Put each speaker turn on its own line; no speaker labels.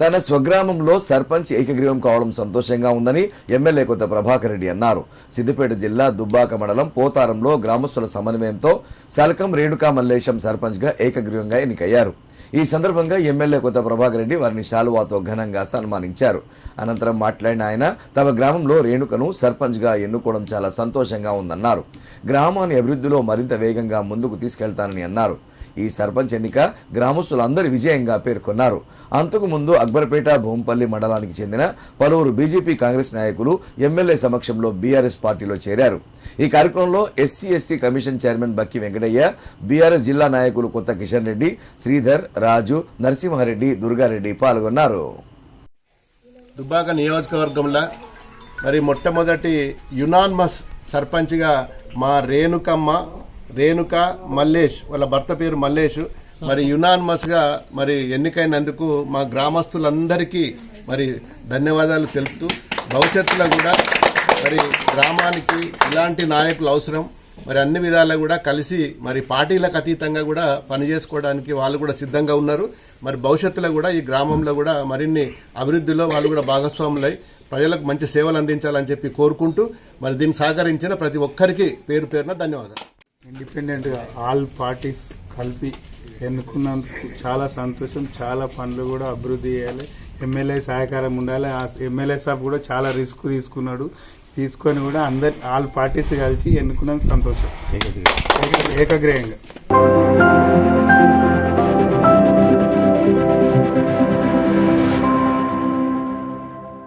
తన స్వగ్రామంలో సర్పంచ్ ఏకగ్రీవం కావడం సంతోషంగా ఉందని ఎమ్మెల్యే కొత్త ప్రభాకర్ రెడ్డి అన్నారు. సిద్దిపేట జిల్లా దుబ్బాక మండలం పోతారంలో గ్రామస్తుల సమన్వయంతో సలకం రేణుకా మల్లేశం సర్పంచ్గా ఏకగ్రీవంగా ఎన్నికయ్యారు. ఈ సందర్భంగా ఎమ్మెల్యే కొత్త ప్రభాకర్ రెడ్డి వారిని శాలువాతో ఘనంగా సన్మానించారు. అనంతరం మాట్లాడిన ఆయన తమ గ్రామంలో రేణుకను సర్పంచ్గా ఎన్నుకోవడం చాలా సంతోషంగా ఉందన్నారు. గ్రామాన్ని అభివృద్ధిలో మరింత వేగంగా ముందుకు తీసుకెళ్తానని అన్నారు. ఈ సర్పంచ్ ఎన్నిక గ్రామస్తులందరి విజయంగా పేర్కొన్నారు. అంతకు ముందు అక్బర్పేట భూంపల్లి మండలానికి చెందిన పలువురు బీజేపీ కాంగ్రెస్ నాయకులు ఎమ్మెల్యే సమక్షంలో బీఆర్ఎస్ పార్టీలో చేరారు. ఈ కార్యక్రమంలో SC ST commission chairman Bakki Venkataiah BRS జిల్లా నాయకులు కొత్త కిషన్ రెడ్డి శ్రీధర్ రాజు నరసింహారెడ్డి దుర్గారెడ్డి పాల్గొన్నారు.
దుబ్బాక నియోజకవర్గంలో మరి మొట్టమొదటి యునాన్మస్ సర్పంచ్గా మా రేణుకమ్మ రేణుక మల్లేష్ వాళ్ళ భర్త పేరు మల్లేష్. మరి యునాన్మస్గా మరి ఎన్నికైనందుకు మా గ్రామస్తులందరికీ మరి ధన్యవాదాలు తెలుపుతూ భవిష్యత్తులో కూడా మరి గ్రామానికి ఇలాంటి నాయకులు అవసరం. మరి అన్ని విధాలా కూడా కలిసి మరి పార్టీలకు అతీతంగా కూడా పనిచేసుకోవడానికి వాళ్ళు కూడా సిద్ధంగా ఉన్నారు. మరి భవిష్యత్తులో కూడా ఈ గ్రామంలో కూడా మరిన్ని అభివృద్ధిలో వాళ్ళు కూడా భాగస్వాములై ప్రజలకు మంచి సేవలు అందించాలని చెప్పి కోరుకుంటూ మరి దీన్ని సహకరించిన ప్రతి ఒక్కరికి పేరు పేరున ధన్యవాదాలు.
ఇండిపెండెంట్గా ఆల్ పార్టీస్ కలిపి ఎన్నుకున్నందుకు చాలా సంతోషం చాలా పనులు కూడా అభివృద్ధి చేయాలి. ఎమ్మెల్యే సహకారం ఉండాలి. ఆ ఎమ్మెల్యే సాబ్ కూడా చాలా రిస్క్ తీసుకున్నాడు. తీసుకొని కూడా అందరి ఆల్ పార్టీస్ కలిసి ఎన్నుకున్నందుకు సంతోషం. ఏక- ఏకగ్రీయంగా